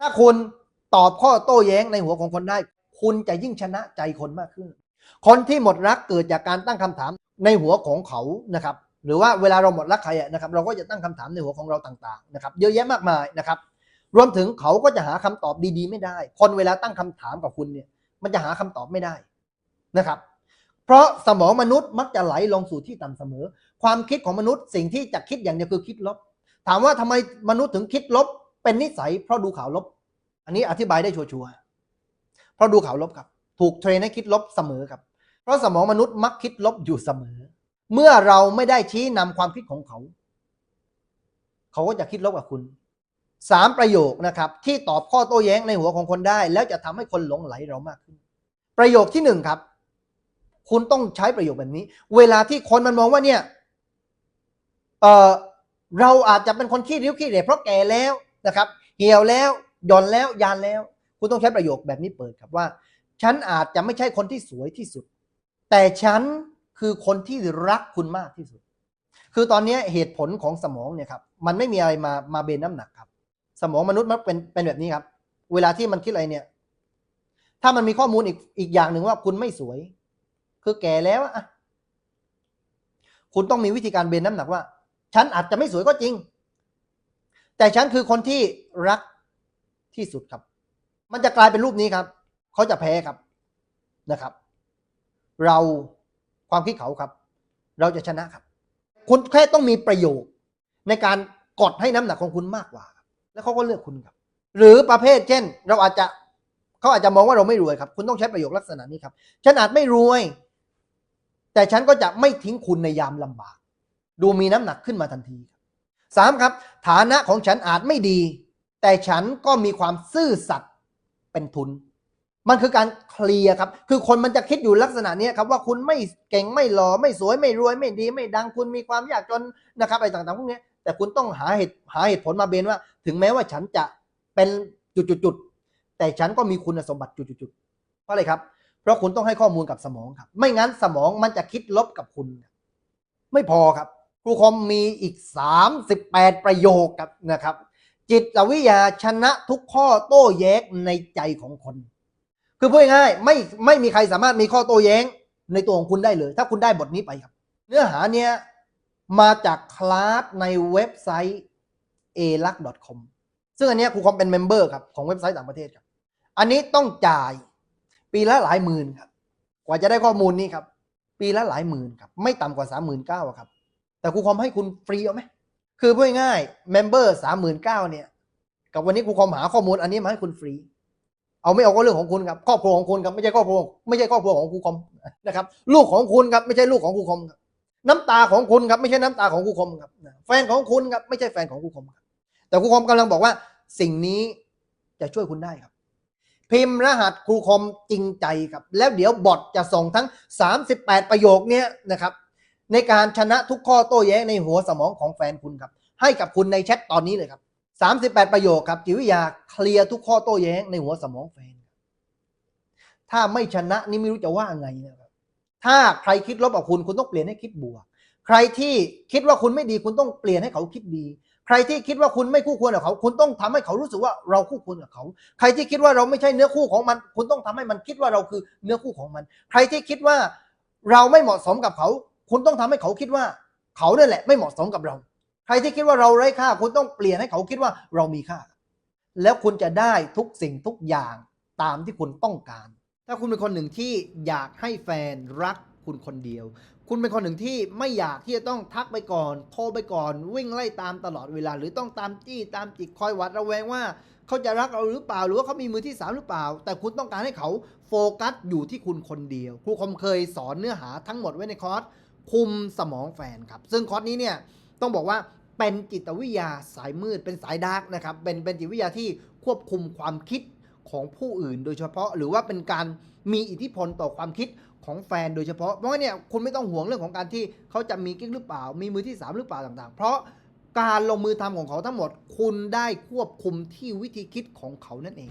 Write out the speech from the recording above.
ถ้าคุณตอบข้อโต้แย้งในหัวของคนได้ คุณจะยิ่งชนะใจคนมากขึ้น คนที่หมดรักเกิดจากการตั้งคำถามในหัวของเขานะครับ หรือว่าเวลาเราหมดรักใครนะครับ เราก็จะตั้งคำถามในหัวของเราต่างๆนะครับ เยอะแยะมากมายนะครับ รวมถึงเขาก็จะหาคำตอบดีๆ ไม่ได้ คนเวลาตั้งคำถามกับคุณเนี่ย มันจะหาคำตอบไม่ได้นะครับ เพราะสมองมนุษย์มักจะไหลลงสู่ที่ต่ำเสมอ ความคิดของมนุษย์สิ่งที่จะคิดอย่างเดียวคือคิดลบ ถามว่าทำไมมนุษย์ถึงคิดลบ เป็นนิสัยเพราะดูข่าวลบ อันนี้อธิบายได้ชัวร์ๆเพราะดูข่าวลบครับ ถูกเทรนให้คิดลบเสมอครับ เพราะสมองมนุษย์มักคิดลบอยู่เสมอ เมื่อเราไม่ได้ชี้นำความคิดของเขา เขาก็จะคิดลบกับคุณสามประโยคนะครับ ที่ตอบข้อโต้แย้งในหัวของคนได้ แล้วจะทำให้คนหลงไหลเรามากขึ้น ประโยคที่หนึ่งครับ คุณต้องใช้ประโยคแบบนี้ เวลาที่คนมันมองว่าเนี่ย เออเราอาจจะเป็นคนขี้ริ้วขี้เหร่เพราะแก่แล้ว นะครับ เหี่ยวแล้วหย่อนแล้วยานแล้ว คุณต้องใช้ประโยคแบบนี้เปิดครับว่า ฉันอาจจะไม่ใช่คนที่สวยที่สุด แต่ฉันคือคนที่รักคุณมากที่สุด คือตอนนี้เหตุผลของสมองเนี่ยครับมันไม่มีอะไรมามาเบนน้ำหนักครับ สมองมนุษย์มันเป็นเป็นแบบนี้ครับ เวลาที่มันคิดอะไรเนี่ย ถ้ามันมีข้อมูลอีกอีกอย่างหนึ่งว่าคุณไม่สวย คือแก่แล้วอะคุณต้องมีวิธีการเบนน้ำหนักว่า ฉันอาจจะไม่สวยก็จริง แต่ฉันคือคนที่รักที่สุดครับ มันจะกลายเป็นรูปนี้ครับ เขาจะแพ้ครับนะครับ เราความคิดเขาครับ เราจะชนะครับ คุณแค่ต้องมีประโยชน์ในการกดให้น้ำหนักของคุณมากกว่า แล้วเขาก็เลือกคุณครับ หรือประเภทเช่น เราอาจจะเขาอาจจะมองว่าเราไม่รวยครับ คุณต้องใช้ประโยคลักษณะนี้ครับ ฉันอาจไม่รวย แต่ฉันก็จะไม่ทิ้งคุณในยามลำบาก ดูมีน้ำหนักขึ้นมาทันที สามครับ ฐานะของฉันอาจไม่ดี แต่ฉันก็มีความซื่อสัตย์เป็นทุน มันคือการเคลียร์ครับ คือคนมันจะคิดอยู่ลักษณะนี้ครับว่าคุณไม่เก่งไม่หล่อไม่สวยไม่รวยไม่ดี ไม่ดังคุณมีความยากจนนะครับอะไรต่างๆพวกนี้แต่คุณต้องหาเหตุหาเหตุผลมาเบนว่า ถึงแม้ว่าฉันจะเป็นจุดๆแต่ฉันก็มีคุณสมบัติจุดๆเพราะอะไรครับ เพราะคุณต้องให้ข้อมูลกับสมองครับ ไม่งั้นสมองมันจะคิดลบกับคุณ ไม่พอครับ รูคอมมีอีก 38 ประโยคครับนะครับ จิตวิทยาชนะทุกข้อโต้แย้งในใจของคน คือพูดง่ายไม่ไม่มีใครสามารถมีข้อโต้แย้งในตัวของคุณได้เลย ถ้าคุณได้บทนี้ไปครับ เนื้อหาเนี้ยมาจากคลาสในเว็บไซต์ a l u c c o m ซึ่งอันนี้ครูคอมเป็นเมมเบอร์ครับของเว็บไซต์ต่างประเทศครับ อันนี้ต้องจ่ายปีละหลายหมื่นครับ กว่าจะได้ข้อมูลนี้ครับ ปีละหลายหมื่นครับ ไม่ต่ำกว่าสามหมื่นเก้าครับ แต่ครูคอมให้คุณฟรีเอาไหมคือพูดง่ายๆเมมเบอร์สามหมื่นเก้าเนี่ย กับวันนี้ครูคอมหาข้อมูลอันนี้มาให้คุณฟรี เอาไม่เอาก็เรื่องของคุณครับครอบครัวของคุณครับไม่ใช่ครอบครัวไม่ใช่ครอบครัวของครูคอมนะครับ ลูกของคุณครับไม่ใช่ลูกของครูคอมครับน้ำตาของคุณครับไม่ใช่น้ำตาของครูคอมครับแฟนของคุณครับไม่ใช่แฟนของครูคอมครับแต่ครูคอมกำลังบอกว่า สิ่งนี้จะช่วยคุณได้ครับ พิมพ์รหัสครูคอมจริงใจครับ แล้วเดี๋ยวบอทจะส่งทั้ง 38 ประโยคเนี้ยนะครับ ในการชนะทุกข้อโต้แย้งในหัวสมองของแฟนคุณครับ ให้กับคุณในแชทตอนนี้เลยครับ 38 ประโยคครับจิตวิทยาเคลียร์ทุกข้อโต้แย้งในหัวสมองแฟน ถ้าไม่ชนะนี่ไม่รู้จะว่าไงนะครับ ถ้าใครคิดลบกับคุณคุณต้องเปลี่ยนให้คิดบวก ใครที่คิดว่าคุณไม่ดีคุณต้องเปลี่ยนให้เขาคิดดีใครที่คิดว่าคุณไม่คู่ควรกับเขา คุณต้องทำให้เขารู้สึกว่าเราคู่ควรกับเขา ใครที่คิดว่าเราไม่ใช่เนื้อคู่ของมัน คุณต้องทำให้มันคิดว่าเราคือเนื้อคู่ของมัน ใครที่คิดว่าเราไม่เหมาะสมกับเขา คุณต้องทำให้เขาคิดว่า เขาเนี่ยแหละไม่เหมาะสมกับเรา ใครที่คิดว่าเราไร้ค่า คุณต้องเปลี่ยนให้เขาคิดว่าเรามีค่า แล้วคุณจะได้ทุกสิ่งทุกอย่างตามที่คุณต้องการ ถ้าคุณเป็นคนหนึ่งที่อยากให้แฟนรักคุณคนเดียว คุณเป็นคนหนึ่งที่ไม่อยากที่จะต้องทักไปก่อน โทรไปก่อน วิ่งไล่ตามตลอดเวลา หรือต้องตามจี้ตามจิกคอยหวัดระแวงว่าเขาจะรักเราหรือเปล่า หรือว่าเขามีมือที่สามหรือเปล่า แต่คุณต้องการให้เขาโฟกัสอยู่ที่คุณคนเดียว ครูคมเคยสอนเนื้อหาทั้งหมดไว้ในคอร์ส คุมสมองแฟนครับ ซึ่งคอร์สนี้เนี่ยต้องบอกว่าเป็นจิตวิทยาสายมืดเป็นสายดาร์กนะครับเป็นเป็นจิตวิทยาที่ควบคุมความคิดของผู้อื่น โดยเฉพาะหรือว่าเป็นการมีอิทธิพลต่อความคิดของแฟนโดยเฉพาะเพราะว่าเนี่ยคุณไม่ต้องห่วงเรื่องของการที่เขาจะมีกิ๊กหรือเปล่า มีมือที่สามหรือเปล่าต่างๆ เพราะการลงมือทำของเขาทั้งหมด คุณได้ควบคุมที่วิธีคิดของเขานั่นเอง